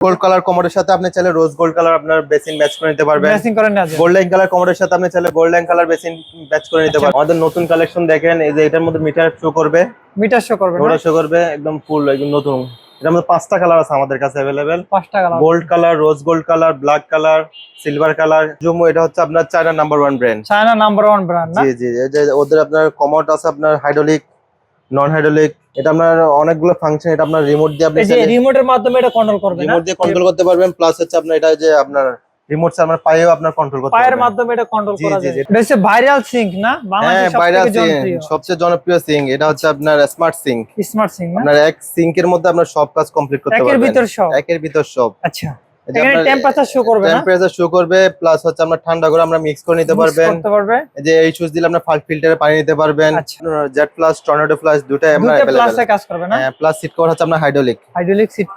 Gold colour কমোডের সাথে আপনি চাইলে রোজ গোল্ড কালার আপনার বেসিন ম্যাচ করে নিতে পারবেন। ম্যাচিং করে নেওয়া যায়। গোল্ডেন কালার কমোডের সাথে আপনি চাইলে গোল্ডেন কালার বেসিন ম্যাচ করে নিতে পারবেন। আমাদের নতুন কালেকশন দেখেন এই যে এটার মধ্যে মিটার শো করবে। মিটার শো করবে ওটা শো করবে একদম ফুল একদম নতুন। এটার মধ্যে পাঁচটা কালার আছে আমাদের কাছে অ্যাভেলেবেল পাঁচ টাকা লাভ gold colour rose gold colour black colour silver colour Jomoo এটা হচ্ছে আপনার China number one brand China number one brand না? জি জি ওদের আপনার কমোড আছে আপনার হাইড্রোলিক নন হাইড্রোলিক এটা আপনার অনেকগুলো ফাংশন এটা আপনার রিমোট দিয়ে আপনি এই রিমোটের মাধ্যমে এটা কন্ট্রোল করবে না? রিমোট দিয়ে কন্ট্রোল করতে পারবেন প্লাস হচ্ছে আপনার এটা যে আপনার রিমোট আপনার পায়েও আপনার কন্ট্রোল করতে পায়ের মাধ্যমে এটা কন্ট্রোল করা যায়। এটা হচ্ছে ভাইরাল সিঙ্ক না? হ্যাঁ বাংলাদেশের ভাইরাল সবথেকে জনপ্রিয়। সবচেয়ে জনপ্রিয় সিঙ্ক এটা হচ্ছে আপনার স্মার্ট সিং স্মার্ট সিঙ্ক আপনার এক সিঙ্কের মধ্যে আপনার সব কাজ কমপ্লিট করতে পারবেন। একের ভিতর সব? একের ভিতর সব। আচ্ছা। ঠান্ডা করে মিক্স করে নিতে পারবেন। যে এই দিলে পানি নিতে পারবেন। প্লাস প্লাস সিট হচ্ছে আপনার সিট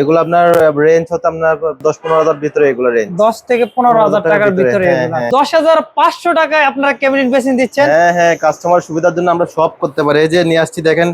এগুলো আপনার রেঞ্জ হচ্ছে আপনার ভিতরে এগুলো রেঞ্জ 10 থেকে ভিতরে 10500 হ্যাঁ, হ্যাঁ। টাকায় আপনারা কেবিনেট দিচ্ছেন। হ্যাঁ হ্যাঁ কাস্টমার সুবিধার জন্য আমরা সব করতে পারি। এই যে নিয়ে আসছি দেখেন।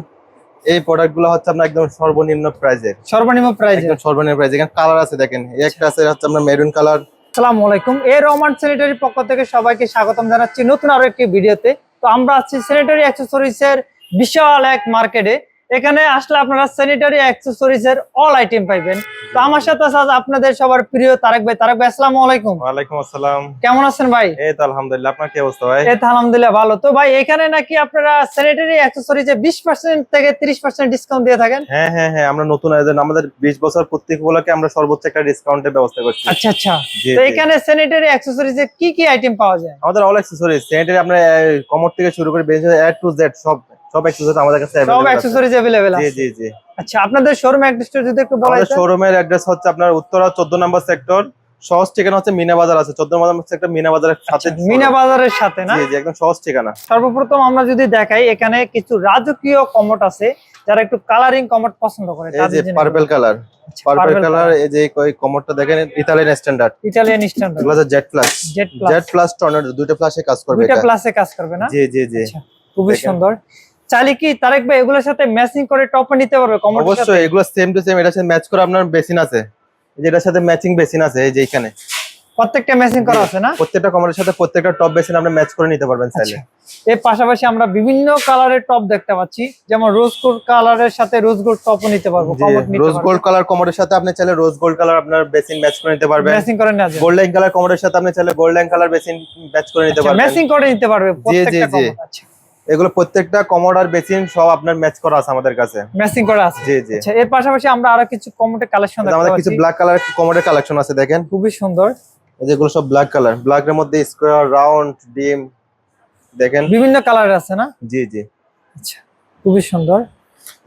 এই প্রোডাক্টগুলো হচ্ছে আপনার একদম সর্বনিম্ন প্রাইজের সর্বনিম্ন প্রাইজ একদম সর্বনিম্ন প্রাইজ এখানে কালার আছে দেখেন। এই একটা আছে হচ্ছে আপনার মেরুন কালার আসসালামু আলাইকুম। এ রহমান স্যানিটারি পক্ষ থেকে সবাইকে স্বাগতম জানাচ্ছি নতুন আরও একটি ভিডিওতে তো। আমরা আছি স্যানিটারি অ্যাক্সেসরিজের বিশাল এক মার্কেটে এখানে আসলে আপনারা স্যানিটারি অ্যাক্সেসরিজ এর অল আইটেম পাইবেন। তো আমার সাথে আছে আজ আপনাদের সবার প্রিয় তারেক ভাই। তারেক ভাই আসসালামু আলাইকুম। ওয়া আলাইকুম আসসালাম। কেমন আছেন ভাই? এই তো আলহামদুলিল্লাহ। আপনার কি অবস্থা ভাই? এই তো আলহামদুলিল্লাহ ভালো। তো ভাই এখানে নাকি আপনারা স্যানিটারি অ্যাক্সেসরিজে বিশ পার্সেন্ট থেকে তিরিশ পার্সেন্ট ডিসকাউন্ট দিয়ে থাকেন? হ্যাঁ হ্যাঁ হ্যাঁ আমরা নতুন আয়োজন আমাদের বিশ বছর প্রত্যেক উপলক্ষে আমরা সর্বোচ্চ একটা ডিসকাউন্টের ব্যবস্থা করছি। আচ্ছা আচ্ছা। তো এখানে স্যানিটারি অ্যাক্সেসরিজে কি কি আইটেম পাওয়া যায়? আমাদের অল অ্যাক্সেসরিজ স্যানিটারি আমরা কমর থেকে শুরু করে বেঞ্চ এ টু জেড সব। সব অ্যাক্সেসরিজ আমাদের কাছে সব available আছে। অ্যাক্সেসরিজ अवेलेबल জি আছে জি জি আচ্ছা আপনাদের শোরুম অ্যাড্রেস যদি একটু বলা আমাদের যায় শোরুমের অ্যাড্রেস হচ্ছে আপনার উত্তরা চোদ্দ নম্বর সেক্টর সহজ ঠিকানা হচ্ছে মিনা বাজার আছে চোদ্দ নম্বর সেক্টর মিনা বাজারের সাথে আচ্ছা, মিনা বাজারের সাথে না জি জি একদম সহজ ঠিকানা সর্বপ্রথম আমরা যদি দেখাই এখানে কিছু রাজকীয় কমট আছে যারা একটু কালারিং কমট পছন্দ করে এই যে পার্পল কালার পার্পল কালার এই যে ওই কমরটা দেখেন ইতালিয়ান স্ট্যান্ডার্ড ইটালিয়ান স্ট্যান্ডার্ড এগুলো হচ্ছে Z plus jet Z plus plus tornado দুটো প্লাসে কাজ করবে দুইটা এটা প্লাসে কাজ করবে না জি জি জি আচ্ছা, খুবই দেখেন। সুন্দর চাইলে কি তারেক ভাই এগুলোর সাথে ম্যাচিং করে টপে নিতে পারবে অবশ্যই এগুলো সেম টু সেম এটার সাথে ম্যাচ করে আপনার বেসিন আছে। এই যে এটার সাথে ম্যাচিং বেসিন আছে এই যে এখানে প্রত্যেকটা ম্যাচিং করা আছে না? প্রত্যেকটা কমরের সাথে প্রত্যেকটা টপ বেসিন আপনি ম্যাচ করে নিতে পারবেন চাইলে। আচ্ছা। এর পাশাপাশি আমরা বিভিন্ন কালারের টপ দেখতে পাচ্ছি। যেমন রোজ গোল্ড কালারের সাথে রোজ গোল্ড টপও নিতে পারব রোজ গোল্ড কালার কমরের সাথে আপনি চাইলে রোজ গোল্ড কালার আপনার বেসিন ম্যাচ করে নিতে পারবেন। ম্যাচিং করে নেওয়া গোল্ডেন কালার কমরের সাথে আপনি চাইলে গোল্ডেন কালার বেসিন ম্যাচ করে নিতে পারবেন। ম্যাচিং করে নিতে পারবে প্রত্যেকটা। আচ্ছা। এগুলো প্রত্যেকটা কমোড আর বেসিন সব আপনার ম্যাচ করা আছে আমাদের কাছে। ম্যাচিং করা আছে? জি জি। আচ্ছা এর পাশাপাশি আমরা আরও কিছু কমোডের কালেকশন দেখতে আমাদের কিছু ব্ল্যাক কালার কমোডের কালেকশন আছে দেখেন। খুবই সুন্দর। এই যেগুলো সব ব্ল্যাক কালার ব্ল্যাক এর মধ্যে স্কোয়ার রাউন্ড ডিম দেখেন। বিভিন্ন কালার আছে না? জি জি। আচ্ছা খুবই সুন্দর।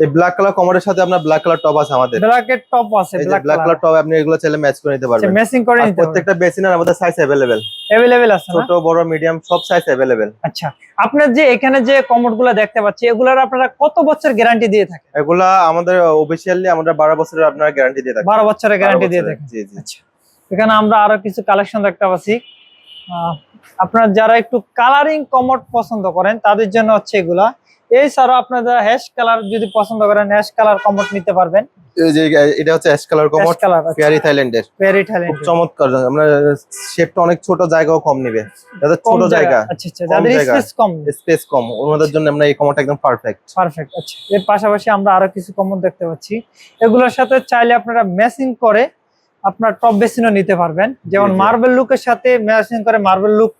এই ব্ল্যাক কালার কমোডের সাথে আপনার ব্ল্যাক কালার টপ আছে আমাদের ব্ল্যাকের টপ আছে এই যে black black colour colour top আপনি এগুলো চাইলে ম্যাচ করে নিতে পারবেন ম্যাচিং করে আর নিতে পারবে প্রত্যেকটা বেসিনের আমাদের সাইজ अवेलेबल अवेलेबल আছে না ছোট বড় মিডিয়াম সব সাইজ अवेलेबल আচ্ছা আপনার যে এখানে যে কমোড গুলো দেখতে পাচ্ছি এগুলার আপনারা কত বছর গ্যারান্টি দিয়ে থাকেন এগুলা আমাদের অফিসিয়ালি আমরা 12 বছরের আপনার গ্যারান্টি দিয়ে থাকি বারো বছরের 12 গ্যারান্টি দিয়ে বছরের, থাকেন জি জি আচ্ছা এখানে আমরা আরো কিছু কালেকশন দেখতে পাচ্ছি আহ, আপনারা যারা একটু কালারিং কমোড পছন্দ করেন তাদের জন্য হচ্ছে এগুলা এছাড়াও আপনারা হ্যাশ কালার যদি পছন্দ করেন হ্যাশ কালার কমোড নিতে পারবেন। এই যে এটা হচ্ছে ash colour ash commode colour fairy থাইল্যান্ডের ভেরি খুব চমৎকার। আমরা শেপটা অনেক ছোট জায়গাও কম নিবে। যাদের ছোট জায়গা। আচ্ছা আচ্ছা যাদের স্পেস কম। স্পেস কম। ওনাদের জন্য আমরা এই কমোডটা একদম পারফেক্ট পারফেক্ট আচ্ছা। এর পাশাপাশি আমরা আরও কিছু কমোড দেখতে পাচ্ছি। এগুলোর সাথে চাইলে আপনারা ম্যাচিং করে আপনার টপ বেসিনও নিতে পারবেন। যেমন। মার্বেল লুকের সাথে ম্যাচিং করে মার্বেল লুক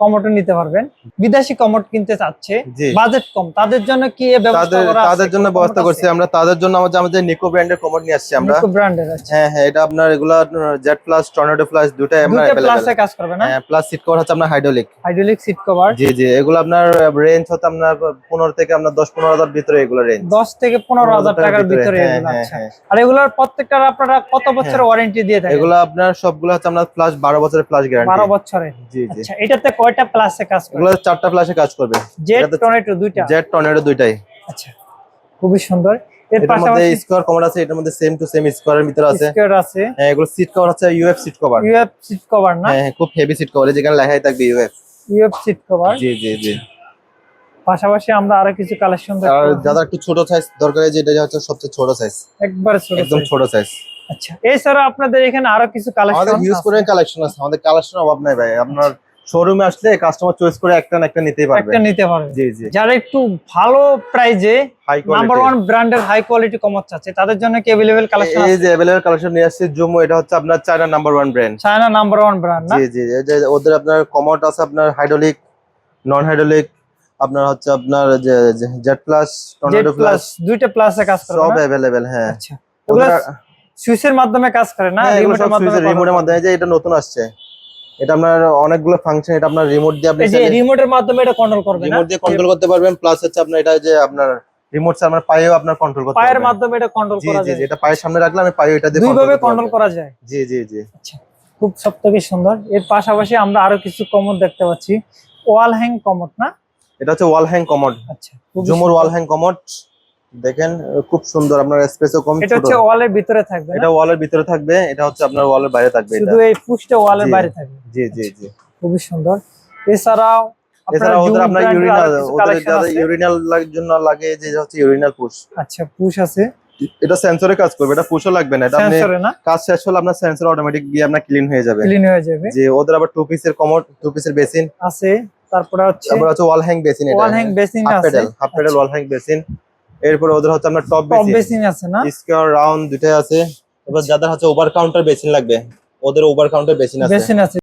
কমোটও নিতে পারবেন। বিদেশি কমোট কিনতে চাচ্ছে। বাজেট কম। তাদের জন্য কি ব্যবস্থা করা তাদের জন্য ব্যবস্থা করছি আমরা। তাদের জন্য আমাদের আমাদের নিকো ব্র্যান্ডের কমোট নিয়ে আসছি আমরা। নিকো ব্র্যান্ডের আছে হ্যাঁ হ্যাঁ এটা আপনার regular Z plus tornado plus দুটাই আমরা দুটো প্লাসে কাজ করবে না? হ্যাঁ প্লাস সিট কভার হচ্ছে আমরা হাইড্রোলিক হাইড্রোলিক সিট কভার জি জি এগুলো আপনার রেঞ্জ হতে আপনার 15 থেকে আমরা 10 15000 ভিতরে এগুলো রেঞ্জ 10 থেকে 15000 টাকার ভিতরে হ্যাঁ, এগুলো হ্যাঁ, আচ্ছা। হ্যাঁ। আর এগুলোর প্রত্যেকটার আপনারা কত বছরের ওয়ারেন্টি দিয়ে থাকেন? এগুলো আপনার সবগুলো হচ্ছে আমরা প্লাস 12 বছরের প্লাস গ্যারান্টি 12 বছরের। জি জি। আচ্ছা এটাতে কয়টা প্লাসে কাজ করে এগুলো চারটা প্লাসে কাজ করবে। জেট টর্নেডো দুইটা। জেড টর্নেডো দুইটাই। আচ্ছা খুবই সুন্দর। এর পাশাপাশি স্কোয়ার কভার আছে এটার মধ্যে সেম টু সেম স্কোয়ারের ভিতরে আছে। স্কোয়ার আছে। হ্যাঁ এগুলো সিট কভার হচ্ছে UF seat cover UF seat cover না? হ্যাঁ হ্যাঁ, খুব হেভি সিট কভার যেখানে লেখাই থাকবে ইউএফ ইউএফ সিট কভার জি জি জি। পাশাপাশি আমরা আরও কিছু কালেকশন আর দেখতে একটু ছোট সাইজ দরকার যে এটা হচ্ছে সবচেয়ে ছোট সাইজ একবারে ছোট একদম ছোট সাইজ আচ্ছা এছাড়া আপনাদের এখানে আরও কিছু আমাদের কালেকশন হিউজ করে কালেকশন আছে। আমাদের কালেকশন অভাব নাই ভাই। আপনার শোরুমে আসলে কাস্টমার চয়েস করে একটা না একটা নিতেই পারবে। একটা নিতে পারবে। জি জি। যারা একটু ভালো প্রাইজে হাই নাম্বার ওয়ান ব্র্যান্ডের হাই কোয়ালিটি কমত চাচ্ছে তাদের জন্য কি অ্যাভেলেবেল কালেকশন এই যে অ্যাভেলেবল কালেকশন নিয়ে আসছে জুমো এটা হচ্ছে আপনার China number one brand China number one brand না? জি জি এই যে ওদের আপনার কমোড আছে আপনার হাইড্রোলিক নন হাইড্রোলিক আপনার হচ্ছে আপনার যে জেড প্লাস টর্নেডো প্লাস দুইটা প্লাসে কাজ করে সব? অ্যাভেলেবেল হ্যাঁ। আচ্ছা সুইচের মাধ্যমে কাজ করে না? হ্যাঁ, রিমোটের মাধ্যমে রিমোটের মাধ্যমে যে এটা নতুন আসছে। এটা আপনার অনেকগুলো ফাংশন এটা আপনার রিমোট দিয়ে আপনি এই যে রিমোটের মাধ্যমে এটা কন্ট্রোল করবে না? রিমোট দিয়ে কন্ট্রোল করতে পারবেন প্লাস হচ্ছে আপনার এটা যে আপনার রিমোট আপনার পায়েও আপনার কন্ট্রোল করতে পায়ের মাধ্যমে এটা কন্ট্রোল জি করা যায় জি এটা পায়ের সামনে রাখলে আমি পায়ে এটা দিয়ে দুই ভাবে কন্ট্রোল করা যায়। জি জি জি। আচ্ছা খুব সব থেকে সুন্দর। এর পাশাপাশি আমরা আরও কিছু কমোড দেখতে পাচ্ছি। ওয়াল হ্যাং কমোড না? এটা হচ্ছে ওয়াল হ্যাং কমোড আচ্ছা জুমুর ওয়াল হ্যাং কমোড দেখেন খুব সুন্দর আপনার স্পেসও কম এটা হচ্ছে ওয়ালের ভিতরে থাকবে এটা ওয়ালের ভিতরে থাকবে এটা হচ্ছে আপনার ওয়ালের বাইরে থাকবে শুধু এই পুষ্টে ওয়ালের বাইরে থাকবে। জি জি জি। খুবই সুন্দর। এছাড়াও এছাড়া ওদের আপনার ইউরিনাল ওদের যাদের ইউরিনাল জন্য লাগে যে হচ্ছে ইউরিনাল পুশ আচ্ছা পুশ আছে। এটা সেন্সরে কাজ করবে এটা পুশও লাগবে না এটা আপনি কাজ শেষ হলে আপনার সেন্সর অটোমেটিক গিয়ে আপনার ক্লিন হয়ে যাবে। ক্লিন হয়ে যাবে। যে ওদের আবার টু পিসের কমোড টু পিসের বেসিন আছে তারপরে হচ্ছে তারপর হচ্ছে ওয়াল হ্যাং বেসিন এটা। ওয়াল হ্যাং বেসিন হাফ আছে। Pedal half pedal wall hang basin এরপর ওদের হচ্ছে আপনার টপ বেসিন আছে না? স্কোয়ার রাউন্ড দুটাই আছে। এবার যাদের হচ্ছে ওভার কাউন্টার বেসিন লাগবে ওদের ওভার কাউন্টার বেসিন আছে। বেসিন আছে।